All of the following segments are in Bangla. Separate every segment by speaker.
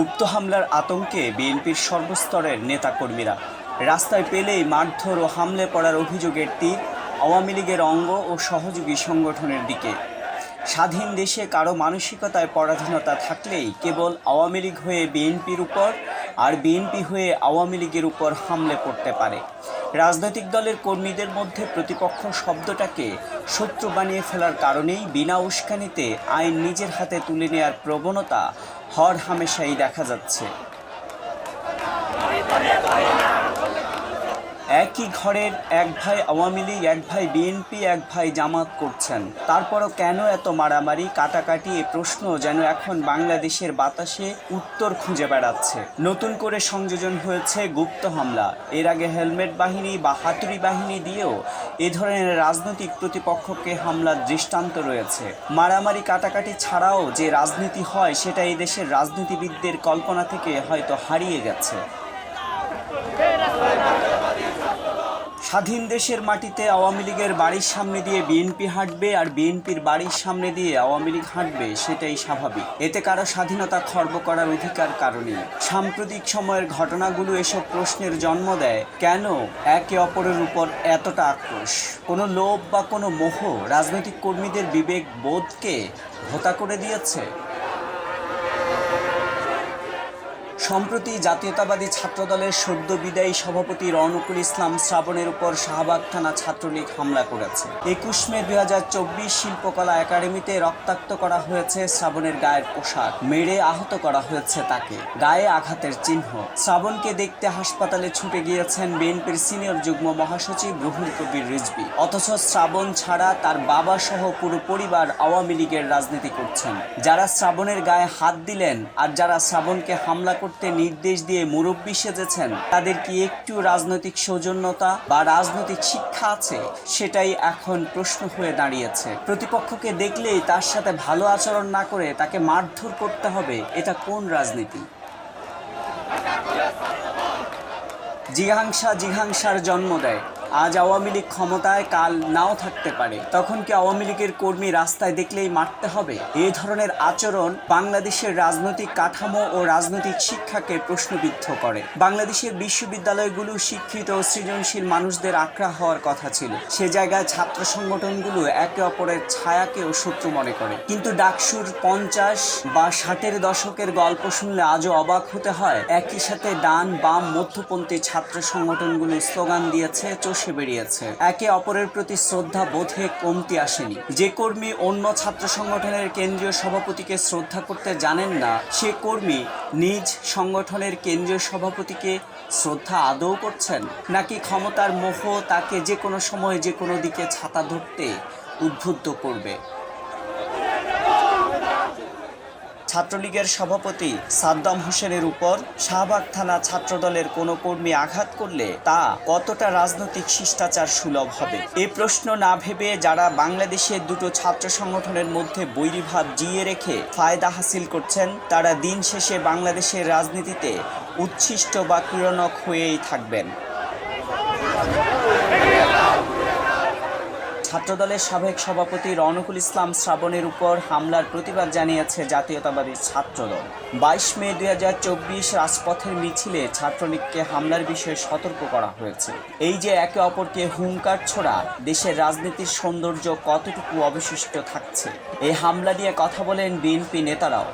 Speaker 1: গুপ্ত হামলার আতঙ্কে বিএনপির সর্বস্তরের নেতাকর্মীরা রাস্তায় পেলেই মারধর ও হামলে পড়ার অভিযোগের তীর আওয়ামী লীগের অঙ্গ ও সহযোগী সংগঠনের দিকে স্বাধীন দেশে কারো মানসিকতায় পরাধীনতা থাকলেই কেবল আওয়ামী লীগ হয়ে বিএনপির উপর আর বিএনপি হয়ে আওয়ামী লীগের উপর হামলে পড়তে পারে রাজনৈতিক দলের কর্মীদের মধ্যে প্রতিপক্ষ শব্দটাকে শত্রু বানিয়ে ফেলার কারণেই বিনা উস্কানিতে আইন নিজের হাতে তুলে নেওয়ার প্রবণতা হর হামেশাই দেখা যাচ্ছে একই ঘরের এক ভাই আওয়ামী লীগ এক ভাই বিএনপি এক ভাই জামাত করছেন তারপরও কেন এত মারামারি কাটাকাটি এ প্রশ্ন যেন এখন বাংলাদেশের বাতাসে উত্তর খুঁজে বেড়াচ্ছে নতুন করে সংযোজন হয়েছে গুপ্ত হামলা এর আগে হেলমেট বাহিনী বা হাতুড়ি বাহিনী দিয়েও এ ধরনের রাজনৈতিক প্রতিপক্ষকে হামলার দৃষ্টান্ত রয়েছে মারামারি কাটাকাটি ছাড়াও যে রাজনীতি হয় সেটা এদেশের রাজনীতিবিদদের কল্পনা থেকে হয়তো হারিয়ে গেছে স্বাধীন দেশের মাটিতে আওয়ামী লীগের বাড়ির সামনে দিয়ে বিএনপি হাঁটবে আর বিএনপির বাড়ির সামনে দিয়ে আওয়ামী লীগ হাঁটবে সেটাই স্বাভাবিক এতে কারো স্বাধীনতা খর্ব করার অধিকার কারণে সাম্প্রতিক সময়ের ঘটনাগুলো এসব প্রশ্নের জন্ম দেয় কেন একে অপরের উপর এতটা আক্রোশ কোনো লোভ বা কোনো মোহ রাজনৈতিক কর্মীদের বিবেক বোধকে হতা করে দিয়েছে সম্প্রতি জাতীয়তাবাদী ছাত্রদলের সদ্য বিদায়ী সভাপতি রনকুল ইসলাম শ্রাবণের উপর শাহবাগ থানা ছাত্রলীগ হামলা করেছে একুশ মে দুই শিল্পকলা একাডেমিতে রক্তাক্ত করা হয়েছে শ্রাবণের গায়ের পোশাক মেরে আহত করা হয়েছে তাকে গায়ে আঘাতের চিহ্ন শ্রাবণকে দেখতে হাসপাতালে ছুটে গিয়েছেন বিএনপির সিনিয়র যুগ্ম মহাসচিব রুহুল কবির রিজবি অথচ শ্রাবণ ছাড়া তার বাবা সহ পুরো পরিবার আওয়ামী লীগের রাজনীতি করছেন যারা শ্রাবণের গায়ে হাত দিলেন আর যারা শ্রাবণকে হামলা করতে নির্দেশ দিয়ে মুরব্বী সেজেছেন তাদের কি একটু রাজনৈতিক সৌজন্যতা বা রাজনৈতিক শিক্ষা আছে সেটাই এখন প্রশ্ন হয়ে দাঁড়িয়েছে প্রতিপক্ষকে দেখলেই তার সাথে ভালো আচরণ না করে তাকে মারধর করতে হবে এটা কোন রাজনীতি জিঘাংসা জিঘাংসার জন্ম দেয় আজ আওয়ামী লীগ ক্ষমতায় কাল নাও থাকতে পারে তখন কি আওয়ামী লীগের কর্মী রাস্তায় দেখলেই মারতে হবে এ ধরনের আচরণ বাংলাদেশের রাজনৈতিক কাঠামো ও রাজনৈতিক শিক্ষাকে প্রশ্নবিদ্ধ করে বাংলাদেশের বিশ্ববিদ্যালয়গুলো শিক্ষিত ও সৃজনশীল মানুষদের আক্রা হওয়ার কথা ছিল সে জায়গায় ছাত্র সংগঠনগুলো একে অপরের ছায়াকেও শত্রু মনে করে কিন্তু ডাকসুর পঞ্চাশ বা ষাটের দশকের গল্প শুনলে আজও অবাক হতে হয় একই সাথে ডান বাম মধ্যপন্থী ছাত্র সংগঠনগুলো স্লোগান দিয়েছে চোষ উঠে বেরিয়েছে একে অপরের প্রতি শ্রদ্ধা বোধে কমতি আসেনি যে কর্মী অন্য ছাত্র সংগঠনের কেন্দ্রীয় সভাপতিকে শ্রদ্ধা করতে জানেন না সে কর্মী নিজ সংগঠনের কেন্দ্রীয় সভাপতিকে শ্রদ্ধা আদৌ করছেন নাকি ক্ষমতার মোহ তাকে যে কোনো সময় যে কোনো দিকে ছাতা ধরতে উদ্বুদ্ধ করবে ছাত্রলীগের সভাপতি সাদ্দাম হোসেনের উপর শাহবাগ থানা ছাত্রদলের কোনো কর্মী আঘাত করলে তা কতটা রাজনৈতিক শিষ্টাচার সুলভ হবে এ প্রশ্ন না ভেবে যারা বাংলাদেশের দুটো ছাত্র সংগঠনের মধ্যে বৈরীভাব জিয়ে রেখে ফায়দা হাসিল করছেন তারা দিন শেষে বাংলাদেশের রাজনীতিতে উচ্ছিষ্ট বা ক্রীড়নক হয়েই থাকবেন ছাত্রদলের সাবেক সভাপতি রনকুল ইসলাম শ্রাবণের উপর হামলার প্রতিবাদ জানিয়েছে জাতীয়তাবাদী ছাত্রদল বাইশ মে দু হাজার চব্বিশ রাজপথের মিছিলে ছাত্রলীগকে হামলার বিষয়ে সতর্ক করা হয়েছে এই যে একে অপরকে হুঙ্কার ছোড়া দেশের রাজনীতির সৌন্দর্য কতটুকু অবশিষ্ট থাকছে এই হামলা নিয়ে কথা বলেন বিএনপি নেতারাও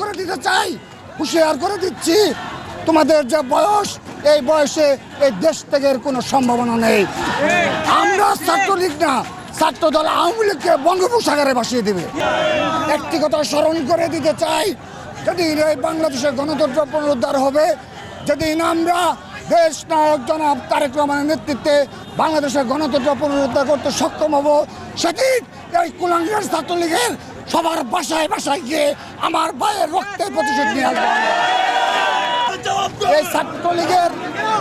Speaker 2: করে দিতে চাই করে দিচ্ছি তোমাদের যে বয়স এই বয়সে এই দেশ ত্যাগের কোনো সম্ভাবনা নেই আমরা ছাত্রলীগ না দল আওয়ামী লীগকে বঙ্গোপসাগরে ভাসিয়ে দেবে একটি কথা স্মরণ করে দিতে চাই যদি এই বাংলাদেশের গণতন্ত্র পুনরুদ্ধার হবে যদি আমরা দেশ নায়ক জনাব তারেক রহমানের নেতৃত্বে বাংলাদেশের গণতন্ত্র পুনরুদ্ধার করতে সক্ষম হব সেদিন এই কুলাঙ্গার ছাত্রলীগের সবার বাসায় বাসায় গিয়ে আমার ভাইয়ের রক্তের প্রতিশোধ নিয়ে আসবে এই ছাত্রলীগের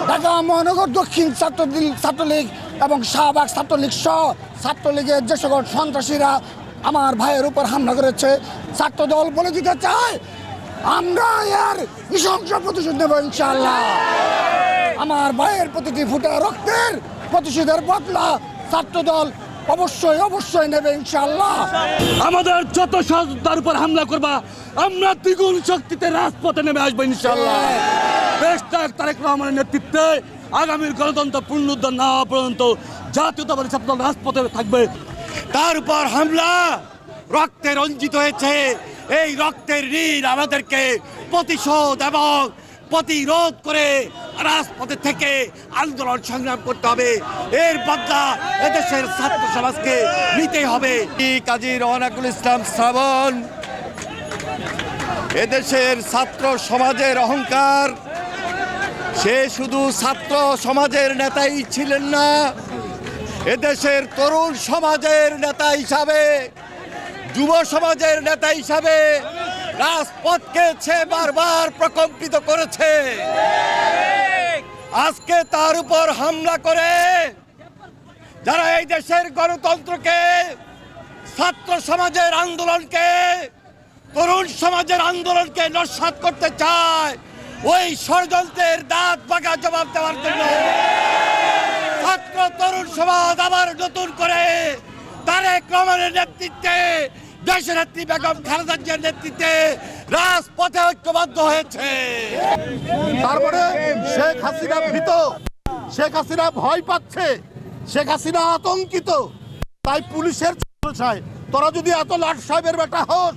Speaker 2: ঢাকা মহানগর দক্ষিণ ছাত্রলীগ ছাত্রলীগ এবং শাহবাগ ছাত্রলীগ সহ ছাত্রলীগের যে সকল সন্ত্রাসীরা আমার ভাইয়ের উপর হামলা করেছে ছাত্রদল বলে দিতে চায় আমরা এর নৃশংস প্রতিশোধ নেব ইনশাল্লাহ আমার ভাইয়ের প্রতিটি ফুটা রক্তের প্রতিশোধের বদলা ছাত্রদল অবশ্যই অবশ্যই নেবে ইনশাল্লাহ আমাদের যত সহযোদ্ধার উপর হামলা করবা আমরা দ্বিগুণ শক্তিতে রাজপথে নেমে আসবো ইনশাল্লাহ হ্যাঁ। তারেক রহমানের নেতৃত্বে আগামীর গণতন্ত্র পুনরুদ্ধার না হওয়া পর্যন্ত জাতীয়তাবাদী ছাত্র রাজপথে থাকবে
Speaker 3: তার উপর হামলা রক্তে রঞ্জিত হয়েছে এই রক্তের ঋণ আমাদেরকে প্রতিশোধ এবং প্রতিরোধ করে রাজপথে থেকে আন্দোলন সংগ্রাম করতে হবে এর বদলা এদেশের ছাত্র সমাজকে নিতে হবে কাজী রহনাকুল ইসলাম শ্রাবণ এদেশের ছাত্র সমাজের অহংকার সে শুধু ছাত্র সমাজের নেতাই ছিলেন না এদেশের তরুণ সমাজের নেতা হিসাবে যুব সমাজের নেতা হিসাবে রাজপথকে সে বারবার প্রকম্পিত করেছে আজকে তার উপর হামলা করে যারা এই দেশের গণতন্ত্রকে ছাত্র সমাজের আন্দোলনকে তরুণ সমাজের আন্দোলনকে নস্বাত করতে চায় ওই ষড়যন্ত্রের দাঁত পাকা জবাব দেওয়ার জন্য ছাত্র তরুণ সমাজ আবার নতুন করে তারেক রহমানের নেতৃত্বে দেশনেত্রী বেগম খালেদা জিয়ার নেতৃত্বে রাজপথে ঐক্যবদ্ধ হয়েছে
Speaker 4: তারপরে শেখ হাসিনা ভীত শেখ হাসিনা ভয় পাচ্ছে শেখ হাসিনা আতঙ্কিত তাই পুলিশের ছায় তোরা যদি এত লাট সাহেবের বেটা হোস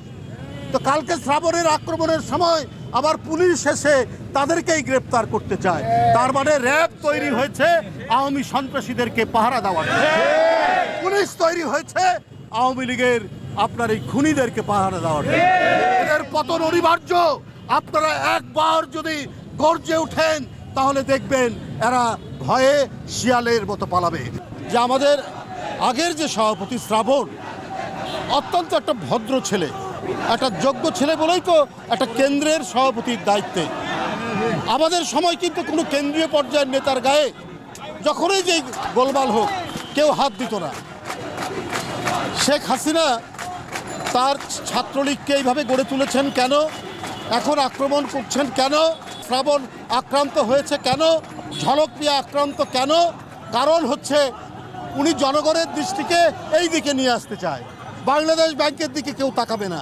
Speaker 4: তো কালকে শ্রাবণের আক্রমণের সময় আবার পুলিশ এসে তাদেরকেই গ্রেপ্তার করতে চায় তার মানে র্যাব তৈরি হয়েছে আওয়ামী সন্ত্রাসীদেরকে পাহারা দেওয়ার পুলিশ তৈরি হয়েছে আওয়ামী লীগের আপনার এই খুনিদেরকে পাহারা দেওয়ার এদের পতন অনিবার্য আপনারা একবার যদি গর্জে ওঠেন তাহলে দেখবেন এরা ভয়ে শিয়ালের মতো পালাবে যে আমাদের আগের যে সভাপতি শ্রাবণ অত্যন্ত একটা ভদ্র ছেলে একটা যোগ্য ছেলে বলেই তো একটা কেন্দ্রের সভাপতির দায়িত্বে আমাদের সময় কিন্তু কোনো কেন্দ্রীয় পর্যায়ের নেতার গায়ে যখনই যে গোলমাল হোক কেউ হাত দিত না শেখ হাসিনা তার ছাত্রলীগকে এইভাবে গড়ে তুলেছেন কেন এখন আক্রমণ করছেন কেন শ্রাবণ আক্রান্ত হয়েছে কেন ঝলক পিয়া আক্রান্ত কেন কারণ হচ্ছে উনি জনগণের দৃষ্টিকে এই দিকে নিয়ে আসতে চায় বাংলাদেশ ব্যাংকের দিকে কেউ তাকাবে না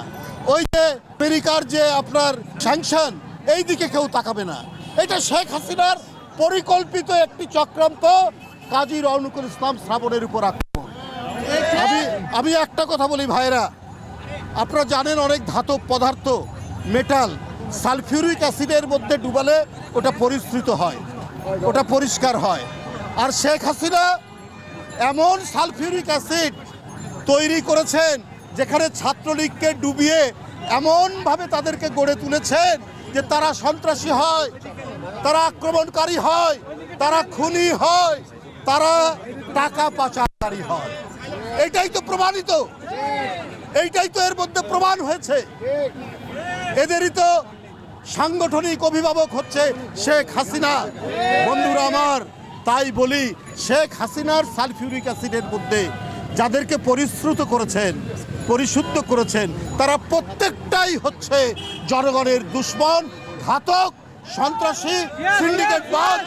Speaker 4: ওই যে আমেরিকার যে আপনার স্যাংশন এই দিকে কেউ তাকাবে না এটা শেখ হাসিনার পরিকল্পিত একটি চক্রান্ত কাজী রওনুকুল ইসলাম শ্রাবণের উপর আক্রমণ আমি একটা কথা বলি ভাইরা আপনারা জানেন অনেক ধাতব পদার্থ মেটাল সালফিউরিক অ্যাসিডের মধ্যে ডুবালে ওটা পরিশ্রিত হয় ওটা পরিষ্কার হয় আর শেখ হাসিনা এমন সালফিউরিক অ্যাসিড তৈরি করেছেন যেখানে ছাত্রলীগকে ডুবিয়ে এমনভাবে তাদেরকে গড়ে তুলেছেন যে তারা সন্ত্রাসী হয় তারা আক্রমণকারী হয় তারা খুনি হয় তারা টাকা পাচারকারী হয় এটাই তো প্রমাণিত এইটাই তো এর মধ্যে প্রমাণ হয়েছে এদেরই তো সাংগঠনিক অভিভাবক হচ্ছে শেখ হাসিনা বন্ধুরা আমার তাই বলি শেখ হাসিনার সালফিউরিক অ্যাসিডের মধ্যে যাদেরকে পরিশ্রুত করেছেন পরিশুদ্ধ করেছেন তারা প্রত্যেকটাই হচ্ছে জনগণের দুশ্মন ঘাতক সন্ত্রাসী সিন্ডিকেটবাজ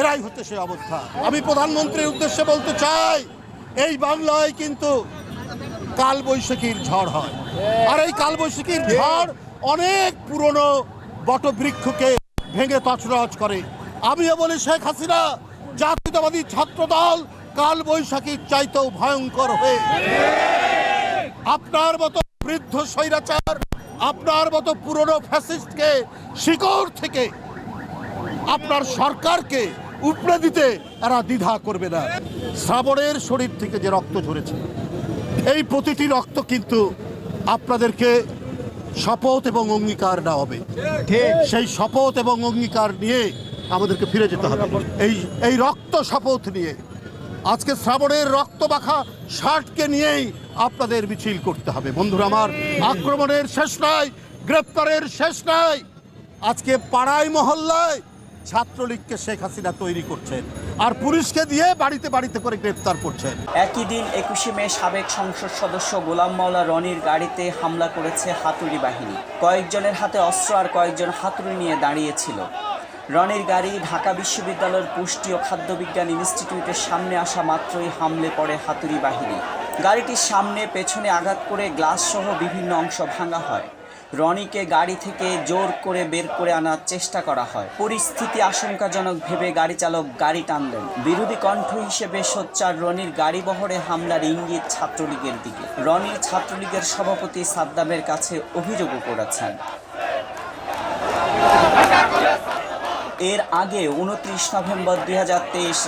Speaker 4: এরাই হচ্ছে সে অবস্থা আমি প্রধানমন্ত্রীর উদ্দেশ্যে বলতে চাই এই বাংলায় কিন্তু কালবৈশাখীর ঝড় হয় আর এই কালবৈশাখীর ঝড় অনেক পুরনো বটবৃক্ষকে ভেঙে তছরছ করে আমিও বলি শেখ হাসিনা জাতীয়তাবাদী ছাত্রদল কালবৈশাখীর চাইতেও ভয়ঙ্কর হয়ে আপনার মতো বৃদ্ধ স্বৈরাচার আপনার মতো পুরনো ফ্যাসিস্টকে শিকড় থেকে আপনার সরকারকে উপড়ে দিতে এরা দ্বিধা করবে না শ্রাবণের শরীর থেকে যে রক্ত ঝরেছে এই প্রতিটি রক্ত কিন্তু আপনাদেরকে শপথ এবং অঙ্গীকার না হবে সেই শপথ এবং অঙ্গীকার নিয়ে আমাদেরকে ফিরে যেতে হবে এই এই রক্ত শপথ নিয়ে আজকে শ্রাবণের রক্ত মাখা শার্টকে নিয়েই আপনাদের মিছিল করতে হবে বন্ধুরা আমার আক্রমণের শেষ নাই গ্রেপ্তারের শেষ নাই আজকে পাড়ায় মহল্লায় ছাত্রলীগকে শেখ হাসিনা তৈরি করছেন আর পুলিশকে দিয়ে বাড়িতে বাড়িতে করে গ্রেপ্তার করছেন
Speaker 5: একই দিন একুশে মে সাবেক সংসদ সদস্য গোলাম মাওলা রনির গাড়িতে হামলা করেছে হাতুড়ি বাহিনী কয়েকজনের হাতে অস্ত্র আর কয়েকজন হাতুড়ি নিয়ে দাঁড়িয়েছিল রনির গাড়ি ঢাকা বিশ্ববিদ্যালয়ের পুষ্টি ও খাদ্যবিজ্ঞান ইনস্টিটিউটের সামনে আসা মাত্রই হামলে পড়ে হাতুড়ি বাহিনী গাড়িটির সামনে পেছনে আঘাত করে গ্লাস সহ বিভিন্ন অংশ ভাঙা হয় রনিকে গাড়ি থেকে জোর করে বের করে আনার চেষ্টা করা হয় পরিস্থিতি আশঙ্কাজনক ভেবে গাড়ি চালক গাড়ি টানলেন বিরোধী কণ্ঠ হিসেবে সোচ্চার রনির গাড়ি বহরে হামলার ইঙ্গিত ছাত্রলীগের দিকে রনি ছাত্রলীগের সভাপতি সাদ্দামের কাছে অভিযোগও করেছেন এর আগে উনত্রিশ নভেম্বর দুই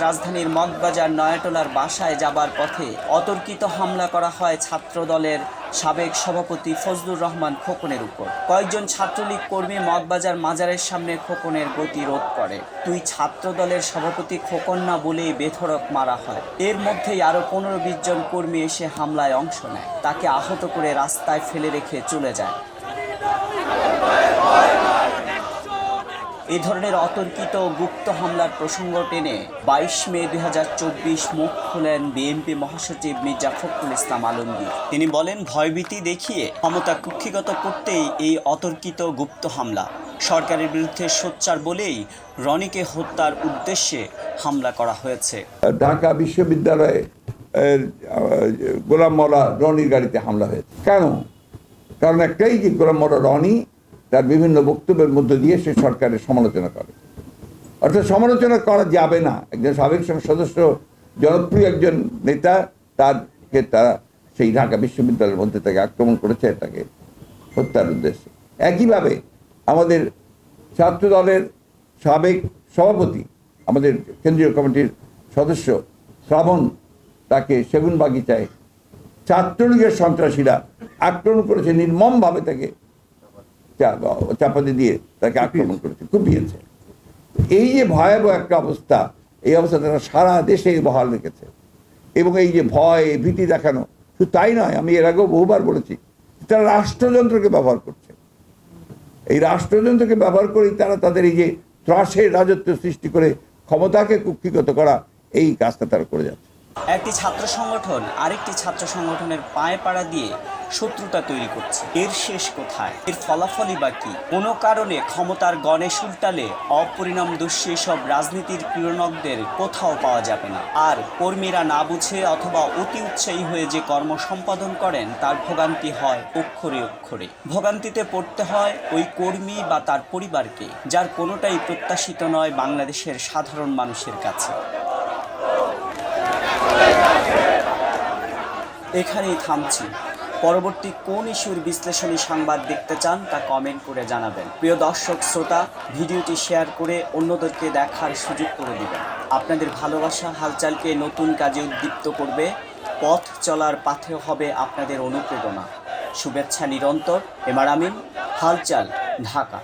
Speaker 5: রাজধানীর মগবাজার নয়াটোলার বাসায় যাবার পথে অতর্কিত হামলা করা হয় ছাত্রদলের সাবেক সভাপতি ফজলুর রহমান খোকনের উপর কয়েকজন ছাত্রলীগ কর্মী মগবাজার মাজারের সামনে খোকনের গতি রোধ করে দুই ছাত্রদলের সভাপতি খোকন না বলেই বেথরক মারা হয় এর মধ্যেই আরও পনেরো বিশ জন কর্মী এসে হামলায় অংশ নেয় তাকে আহত করে রাস্তায় ফেলে রেখে চলে যায় এ ধরনের অতর্কিত গুপ্ত হামলার প্রসঙ্গ টেনে বাইশ মে দুই মুখ খুলেন বিএনপি মহাসচিব মির্জা ফখরুল ইসলাম আলমগীর তিনি বলেন ভয়ভীতি দেখিয়ে ক্ষমতা কুক্ষিগত করতেই এই অতর্কিত গুপ্ত হামলা সরকারের বিরুদ্ধে সোচ্চার বলেই রনিকে হত্যার উদ্দেশ্যে হামলা করা হয়েছে
Speaker 6: ঢাকা বিশ্ববিদ্যালয়ে গোলাম মলা রনির গাড়িতে হামলা হয়েছে কেন কারণ একটাই যে গোলাম মলা রনি তার বিভিন্ন বক্তব্যের মধ্য দিয়ে সে সরকারের সমালোচনা করে অর্থাৎ সমালোচনা করা যাবে না একজন সাবেক সদস্য জনপ্রিয় একজন নেতা তারকে তারা সেই ঢাকা বিশ্ববিদ্যালয়ের মধ্যে তাকে আক্রমণ করেছে তাকে হত্যার উদ্দেশ্যে একইভাবে আমাদের ছাত্র দলের সাবেক সভাপতি আমাদের কেন্দ্রীয় কমিটির সদস্য শ্রাবণ তাকে সেগুন বাগিচায় ছাত্রলীগের সন্ত্রাসীরা আক্রমণ করেছে নির্মমভাবে তাকে চাপাতি দিয়ে তাকে আক্রমণ করেছে কুপিয়েছে এই যে ভয়াবহ একটা অবস্থা এই অবস্থা তারা সারা দেশে বহাল রেখেছে এবং এই যে ভয় ভীতি দেখানো শুধু তাই নয় আমি এর আগেও বহুবার বলেছি তারা রাষ্ট্রযন্ত্রকে ব্যবহার করছে এই রাষ্ট্রযন্ত্রকে ব্যবহার করেই তারা তাদের এই যে ত্রাসের রাজত্ব সৃষ্টি করে ক্ষমতাকে কুক্ষিগত করা এই কাজটা তারা করে যাচ্ছে
Speaker 5: একটি ছাত্র সংগঠন আরেকটি ছাত্র সংগঠনের পায়ে পাড়া দিয়ে শত্রুতা তৈরি করছে এর শেষ কোথায় এর ফলাফলই বা কি কোনো কারণে ক্ষমতার গণেশ উল্টালে অপরিণাম দুঃশী সব রাজনীতির পীড়নকদের কোথাও পাওয়া যাবে না আর কর্মীরা না বুঝে অথবা অতি উৎসাহী হয়ে যে কর্ম সম্পাদন করেন তার ভোগান্তি হয় অক্ষরে অক্ষরে ভোগান্তিতে পড়তে হয় ওই কর্মী বা তার পরিবারকে যার কোনোটাই প্রত্যাশিত নয় বাংলাদেশের সাধারণ মানুষের কাছে এখানেই থামছি পরবর্তী কোন ইস্যুর বিশ্লেষণী সংবাদ দেখতে চান তা কমেন্ট করে জানাবেন প্রিয় দর্শক শ্রোতা ভিডিওটি শেয়ার করে অন্যদেরকে দেখার সুযোগ করে দেবেন আপনাদের ভালোবাসা হালচালকে নতুন কাজে উদ্দীপ্ত করবে পথ চলার পাথে হবে আপনাদের অনুপ্রেরণা শুভেচ্ছা নিরন্তর এমার আমিন হালচাল ঢাকা